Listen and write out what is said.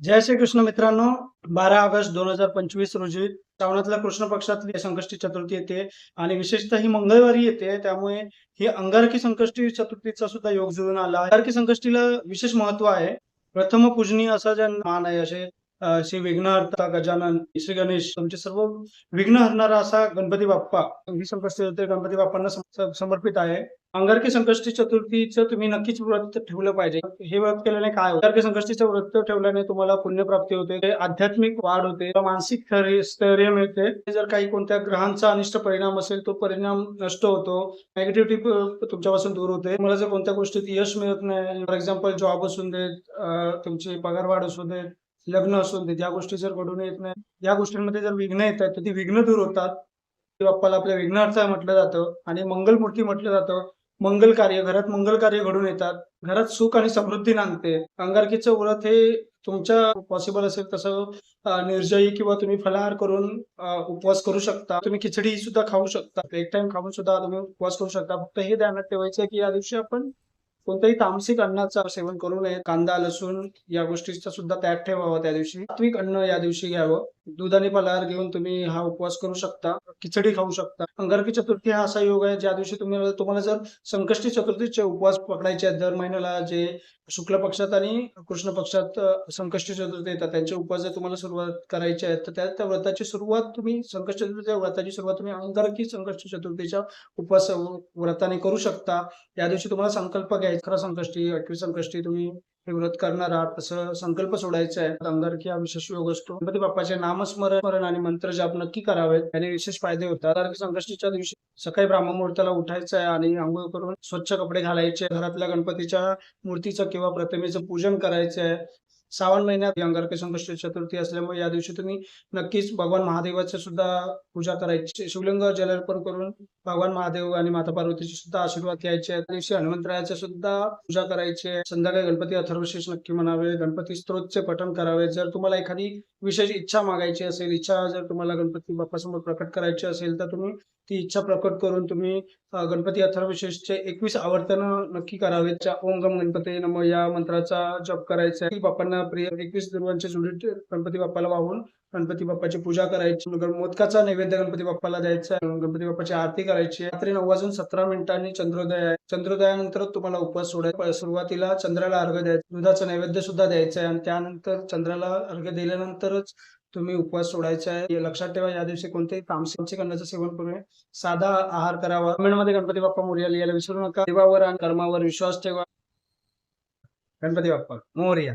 जय श्री कृष्ण मित्रांनो बारा ऑगस्ट दोन हजार पंचवीस रोजी श्रावणातल्या कृष्ण पक्षातली संकष्टी चतुर्थी येते आणि विशेषतः ही मंगळवारी येते त्यामुळे ही अंगारकी संकष्टी चतुर्थीचा सुद्धा योग जुळून आला. अंगारकी संकष्टीला विशेष महत्त्व आहे. प्रथम पूजनीय असा ज्या मान आहे असे श्री विघ्नहर्ता गजानन श्री गणेश तुमचे सर्व विघ्न हरणारा असा गणपती बाप्पा ही संकष्टी गणपती बाप्पांना समर्पित आहे. अंगारकी संकष्टी चतुर्थीचं तुम्ही नक्कीच व्रत ठेवलं पाहिजे. हे व्रत केल्याने काय अंगारकी संकष्टीचं व्रत ठेवल्याने तुम्हाला पुण्यप्राप्ती होते आध्यात्मिक वाढ होते मानसिक स्थैर्य मिळते. जर काही कोणत्या ग्रहांचा अनिष्ट परिणाम असेल तो परिणाम नष्ट होतो नेगेटिव्हिटी तुमच्यापासून दूर होते. मला जर कोणत्या गोष्टीत यश मिळत नाही फॉर एक्झाम्पल जॉब असू देत तुमची तुमची पगारवाढ असू देत लग्न असून दे ज्या गोष्टी जर घडून येत नाही या गोष्टींमध्ये जर विघ्न येत आहेत तर ती विघ्न दूर होतात. बाप्पाला आपल्या विघ्नार्थ म्हटलं जातं आणि मंगलमूर्ती म्हटलं जातं. मंगल कार्य घरात मंगल कार्य घडून येतात. घरात सुख आणि समृद्धी नांदते. अंगारकीचं व्रत हे तुमच्या पॉसिबल असेल तसं निर्जयी किंवा तुम्ही फलाहार करून उपवास करू शकता. तुम्ही खिचडी सुद्धा खाऊ शकता. एक टाइम खाऊन सुद्धा तुम्ही उपवास करू शकता. फक्त हे ध्यानात ठेवायचं की या दिवशी आपण कोणत्याही तामसिक अन्नाचं सेवन करू नये. कांदा लसूण या गोष्टीचा सुद्धा त्याग ठेवावा त्या दिवशी. सात्विक अन्न या दिवशी घ्यावं. दूध आणि फलाहार घेऊन तुम्ही हा उपवास करू शकता खिचडी खाऊ शकता. अंगारकी चतुर्थी हा असा योग आहे ज्या दिवशी तुम्ही तुम्हाला जर संकष्टी चतुर्थीचे उपवास पकडायचे दर महिन्याला जे शुक्ल पक्षात आणि कृष्ण पक्षात संकष्टी चतुर्थी येतात त्यांचे उपवास जर तुम्हाला सुरुवात करायची आहे तर त्या त्या व्रताची सुरुवात तुम्ही संकष्टी चतुर्थीच्या व्रताची सुरुवात तुम्ही अंगारकी संकष्टी चतुर्थीच्या उपवास व्रताने करू शकता. या दिवशी तुम्हाला संकल्प घ्यायचा खरं संकष्टी अठवी संकष्टी तुम्ही हे व्रत करणार आहात तसं संकल्प सोडायचा आहे. अंगारकी हा विशेष योग असतो. गणपती बाप्पाचे नामस्मरण आणि मंत्र जाप नक्की करावेत. त्याने विशेष फायदे होतात. अंगारकी संकष्टीच्या दिवशी सकाळी ब्राह्ममुहूर्ताला उठायचं आहे आणि आंघोळ करून स्वच्छ कपडे घालायचे. घरातल्या गणपतीच्या मूर्तीचं किंवा प्रतिमेचं पूजन करायचं आहे. श्रावण महिन्यात अंगारकी चतुर्थी असल्यामुळे या दिवशी तुम्ही नक्कीच भगवान महादेवाची सुद्धा पूजा करायची. शिवलिंग जलार्पण करून भगवान महादेव आणि माता पार्वतीचे सुद्धा आशीर्वाद घ्यायचे. त्या दिवशी हनुमंतरायाचे सुद्धा पूजा करायची. संध्याकाळी गणपती अथर्वशेष नक्की म्हणावे. गणपती स्तोत्रचे पठण करावे. जर तुम्हाला एखादी विशेष इच्छा मागायची असेल इच्छा जर तुम्हाला गणपती बाप्पासमोर प्रकट करायची असेल तर तुम्ही ती इच्छा प्रकट करून तुम्ही गणपती अथर्वशेषचे एकवीस आवर्तन नक्की करावेत. ओम गम गणपती नम या मंत्राचा जप करायचा आहे. बाप्पांना प्रिय एकवीस दुर्वांचे जुडीत गणपती बाप्पाला वाहून गणपती बाप्पाची पूजा करायची. मोदकाचा नैवेद्य गणपती बाप्पाला द्यायचा. गणपती बाप्पाची आरती करायची. रात्री नऊ वाजून सतरा मिनिटांनी चंद्रोदय आहे चंद्रोदयानंतर तुम्हाला उपवास सोडायचा सुरुवातीला चंद्राला अर्घ द्यायचा. दुधाचा नैवेद्य सुद्धा द्यायचा आहे. आणि त्यानंतर चंद्राला अर्घ दिल्यानंतरच तुम्ही उपवास सोडायचा आहे. लक्षात ठेवा या दिवशी कोणतेही तामसिक अन्नाचं सेवन करू नये. साधा आहार करावा. मध्ये गणपती बाप्पा मोर्या लिहायला विसरू नका. देवावर आणि कर्मावर विश्वास ठेवा. गणपती बाप्पा मोर्या.